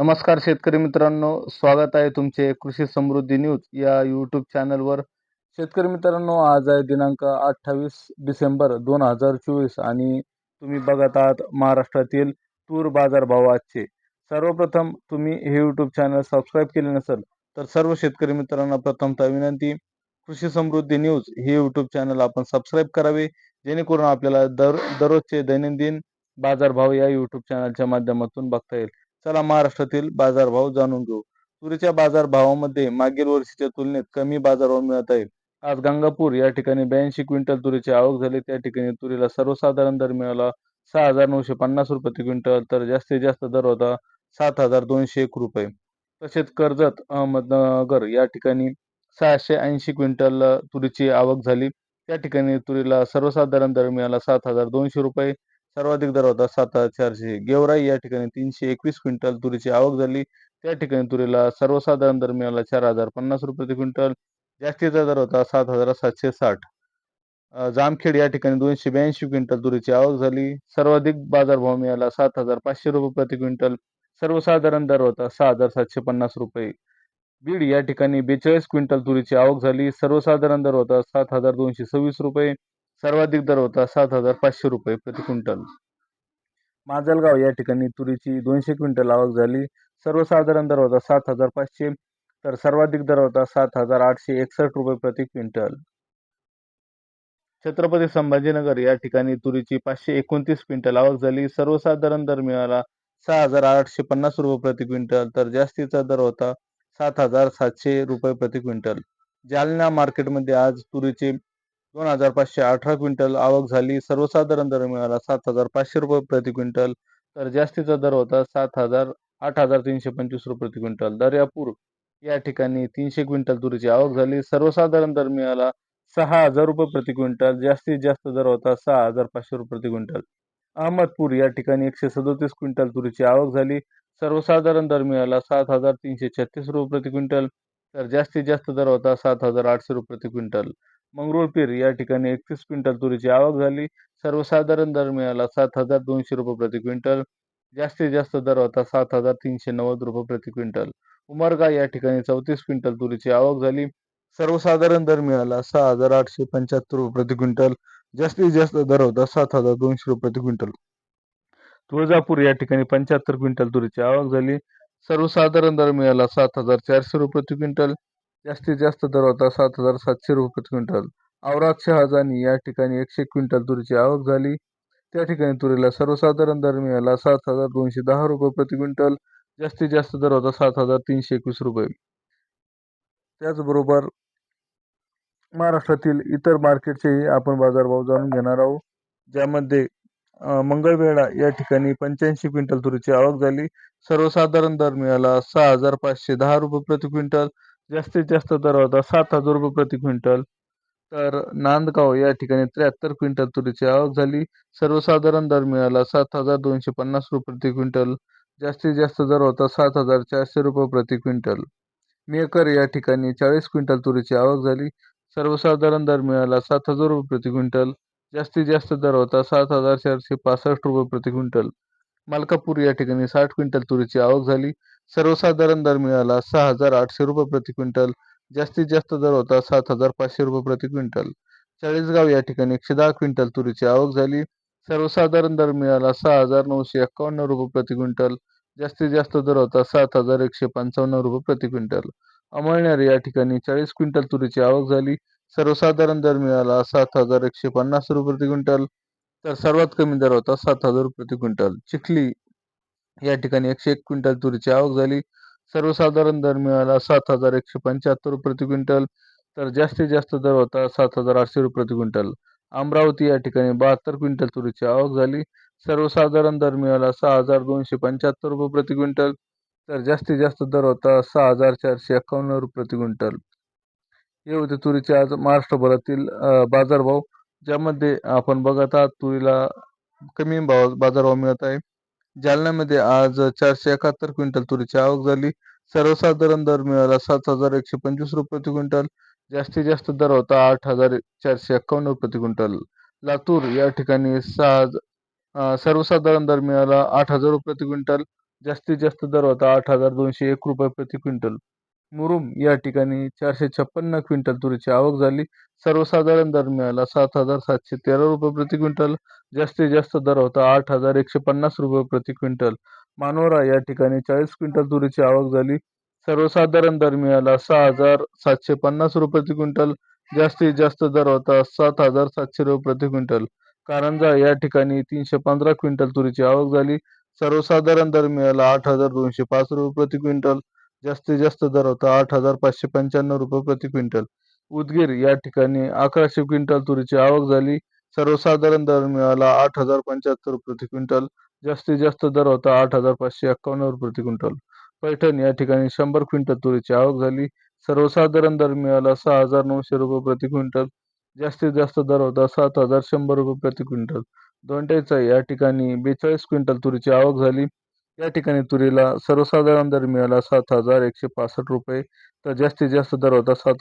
नमस्कार शेतकरी मित्रांनो स्वागत आहे तुमचे कृषी समृद्धी न्यूज या यूट्यूब चॅनलवर शेतकरी मित्रांनो आज आहे दिनांक अठ्ठावीस डिसेंबर दोन हजार चोवीस आणि तुम्ही बघत आहात महाराष्ट्रातील तूर बाजार भाव आजचे. सर्वप्रथम तुम्ही हे यूट्यूब चॅनल सबस्क्राईब केले नसेल तर सर्व शेतकरी मित्रांना प्रथमतः विनंती कृषी समृद्धी न्यूज हे यूट्यूब चॅनल आपण सबस्क्राईब करावे जेणेकरून आपल्याला दर दररोजचे दैनंदिन बाजारभाव या यूट्यूब चॅनलच्या माध्यमातून बघता येईल. चला महाराष्ट्रातील बाजारभाव जाणून घेऊ. तुरीच्या बाजारभावामध्ये मागील वर्षीच्या तुलनेत कमी बाजारभाव मिळत आहे आज गंगापूर या ठिकाणी ब्याऐंशी क्विंटल तुरीची आवक झाली. त्या ठिकाणी तुरीला सर्वसाधारण दर मिळाला सहा हजार नऊशे पन्नास रुपये प्रति क्विंटल तर जास्तीत जास्त दर होता सात हजार दोनशे एक रुपये. तसेच कर्जत अहमदनगर या ठिकाणी सहाशे ऐंशी क्विंटल तुरीची आवक झाली. त्या ठिकाणी तुरीला सर्वसाधारण दर मिळाला सात हजार दोनशे रुपये. सर्वाधिक दर होता सात हजार चारशे. गेवराई या ठिकाणी तीनशे एकवीस क्विंटल तुरीची आवक झाली. त्या ठिकाणी तुरीला सर्वसाधारण दर मिळाला चार हजार पन्नास रुपये प्रति क्विंटल. जास्तीचा दर होता सात हजार सातशे साठ. जामखेड या ठिकाणी दोनशे ब्याऐंशी क्विंटल तुरीची आवक झाली. सर्वाधिक बाजारभाव मिळाला सात हजार पाचशे रुपये प्रति क्विंटल. सर्वसाधारण दर होता सहा हजार सातशे पन्नास रुपये. बीड या ठिकाणी बेचाळीस क्विंटल तुरीची आवक झाली. सर्वसाधारण दर होता सात हजार दोनशे सव्वीस रुपये. सर्वाधिक दर होता सात हजार पाचशे रुपये प्रति क्विंटल. माजलगाव या ठिकाणी तुरीची दोनशे क्विंटल आवक झाली. सर्वसाधारण दर होता सात हजार पाचशे तर सर्वाधिक दर होता सात हजार आठशे एकसष्ट रुपये प्रति क्विंटल. छत्रपती संभाजीनगर या ठिकाणी तुरीची पाचशे एकोणतीस क्विंटल आवक झाली. सर्वसाधारण दर मिळाला सहा हजार आठशे पन्नास रुपये प्रति क्विंटल तर जास्तीचा दर होता सात हजार सातशे रुपये प्रति क्विंटल. जालना मार्केटमध्ये आज तुरीचे दोन हजार पाचशे अठरा क्विंटल आवक झाली. सर्वसाधारण दर मिळाला सात हजार पाचशे रुपये प्रति क्विंटल. तर जास्तीचा दर होता सात हजार आठ हजार तीनशे पंचवीस रुपये प्रति क्विंटल. दर्यापूर या ठिकाणी तीनशे क्विंटल तुरीची आवक झाली. सर्वसाधारण दर मिळाला सहा हजार रुपये प्रति क्विंटल. जास्तीत जास्त दर होता सहा हजार पाचशे रुपये प्रति क्विंटल. अहमदपूर या ठिकाणी एकशे सदोतीस क्विंटल तुरीची आवक झाली. सर्वसाधारण दर मिळाला सात हजार तीनशे छत्तीस रुपये प्रति क्विंटल. तर जास्तीत जास्त दर होता सात हजार आठशे रुपये प्रति क्विंटल. मंगरुळपीर या ठिकाणी एकतीस क्विंटल तुरीची आवक झाली. सर्वसाधारण दर मिळाला सात हजार दोनशे रुपये प्रति क्विंटल. जास्तीत जास्त दर होता सात हजार तीनशे नव्वद रुपये प्रति क्विंटल. उमरगा या ठिकाणी चौतीस क्विंटल तुरीची आवक झाली. सर्वसाधारण दर मिळाला सहा हजार आठशे पंच्याहत्तर रुपये प्रति क्विंटल. जास्तीत जास्त दर होता सात हजार दोनशे रुपये प्रति क्विंटल. तुळजापूर या ठिकाणी पंच्याहत्तर क्विंटल तुरीची आवक झाली. सर्वसाधारण दर मिळाला सात हजार चारशे रुपये प्रति क्विंटल. जास्तीत जास्त दर होता सात हजार सातशे रुपये प्रति क्विंटल. औराद शहाजानी या ठिकाणी एकशे क्विंटल तुरीची आवक झाली. त्या ठिकाणी तुरीला सर्वसाधारण दर मिळाला सात हजार दोनशे दहा रुपये प्रति क्विंटल. जास्तीत जास्त दर होता सात हजार तीनशे एकवीस रुपये. त्याचबरोबर महाराष्ट्रातील इतर मार्केटचेही आपण बाजारभाव जाणून घेणार आहोत. ज्यामध्ये मंगळवेढा या ठिकाणी पंच्याऐंशी क्विंटल तुरीची आवक झाली. सर्वसाधारण दर मिळाला सहा हजार पाचशे दहा रुपये प्रति क्विंटल. जास्तीत जास्त दर होता सात हजार रुपये प्रति क्विंटल. तर नांदगाव या ठिकाणी त्र्याहत्तर क्विंटल तुरीची आवक झाली. सर्वसाधारण दर मिळाला सात हजार दोनशे पन्नास रुपये प्रति क्विंटल. जास्तीत जास्त दर होता सात हजार चारशे रुपये प्रति क्विंटल. मेकर या ठिकाणी चाळीस क्विंटल तुरीची आवक झाली. सर्वसाधारण दर मिळाला सात हजार रुपये प्रति क्विंटल. जास्तीत जास्त दर होता सात हजार चारशे पासष्ट रुपये प्रति क्विंटल. मालकापूर या ठिकाणी साठ क्विंटल तुरीची आवक झाली. सर्वसाधारण दर मिळाला सहा हजार आठशे रुपये प्रति क्विंटल. जास्तीत जास्त दर होता सात हजार पाचशे रुपये प्रति क्विंटल. चाळीसगाव या ठिकाणी एकशे दहा क्विंटल तुरीची आवक झाली. सर्वसाधारण दर मिळाला सहा हजार नऊशे एक्कावन्न रुपये प्रति क्विंटल. जास्तीत जास्त दर होता सात हजार एकशे पंचावन्न रुपये प्रति क्विंटल. अमळनेर या ठिकाणी चाळीस क्विंटल तुरीची आवक झाली. सर्वसाधारण दर मिळाला सात हजार एकशे पन्नास रुपये प्रति क्विंटल. तर सर्वात कमी दर होता सात हजार रुपये प्रति क्विंटल. चिखली या ठिकाणी एकशे एक क्विंटल तुरीची आवक झाली. सर्वसाधारण दर मिळाला सात हजार एकशे पंच्याहत्तर रुपये प्रति क्विंटल. तर जास्तीत जास्त दर होता सात हजार आठशे रुपये प्रति क्विंटल. अमरावती या ठिकाणी बहात्तर क्विंटल तुरीची आवक झाली. सर्वसाधारण दर मिळाला सहा हजार दोनशे पंच्याहत्तर रुपये प्रति क्विंटल. तर जास्तीत जास्त दर होता सहा हजार चारशे एकावन्न रुपये प्रति क्विंटल. हे होते तुरीचे आज महाराष्ट्रभरातील बाजारभाव ज्यामध्ये आपण बघत आहात तुरीला कमी भाव बाजारभाव मिळत आहे. जालन्यामध्ये आज चारशे एकाहत्तर क्विंटल तुरीची आवक झाली. सर्वसाधारण दर मिळाला सात हजार एकशे पंचवीस रुपये प्रति क्विंटल. जास्तीत जास्त दर होता आठ हजार चारशे एक्कावन्न रुपये प्रति क्विंटल. लातूर या ठिकाणी सहा सर्वसाधारण दर मिळाला आठ हजार रुपये प्रति क्विंटल. जास्तीत जास्त दर होता आठ हजार दोनशे एक रुपये प्रति क्विंटल. मुरुम या ठिकाणी चारशे छप्पन्न क्विंटल तुरीची आवक झाली. सर्वसाधारण दर मिळाला सात हजार सातशे तेरा रुपये प्रति क्विंटल. जास्तीत जास्त दर होता आठ हजार एकशे पन्नास रुपये प्रति क्विंटल. मानोरा या ठिकाणी चाळीस क्विंटल तुरीची आवक झाली. सर्वसाधारण दर मिळाला सहा हजार सातशे पन्नास रुपये प्रति क्विंटल. जास्तीत जास्त दर होता सात हजार सातशे रुपये प्रति क्विंटल. कारंजा या ठिकाणी तीनशे पंधरा क्विंटल तुरीची आवक झाली. सर्वसाधारण दर मिळाला आठ हजार दोनशे पाच रुपये प्रति क्विंटल. जास्तीत जास्त दर होता आठ हजार पाचशे पंच्याण्णव रुपये प्रति क्विंटल. उदगीर या ठिकाणी अकराशे क्विंटल तुरीची आवक झाली. सर्वसाधारण दर मिळाला आठ हजार पंच्याहत्तर रुपये प्रति क्विंटल. जास्तीत जास्त दर होता आठ हजार पाचशे एक्कावन्न रुपये प्रति क्विंटल. पैठण या ठिकाणी शंभर क्विंटल तुरीची आवक झाली. सर्वसाधारण दर मिळाला सहा हजार नऊशे रुपये प्रति क्विंटल. जास्तीत जास्त दर होता सात हजार शंभर रुपये प्रति क्विंटल. दोंडेचा या ठिकाणी बेचाळीस क्विंटल तुरीची आवक झाली. या ठिकाणी तुरीला सर्वसाधारण दर मिळाला सात हजार एकशे पासष्ट रुपये. तर जास्तीत जास्त दर होता सात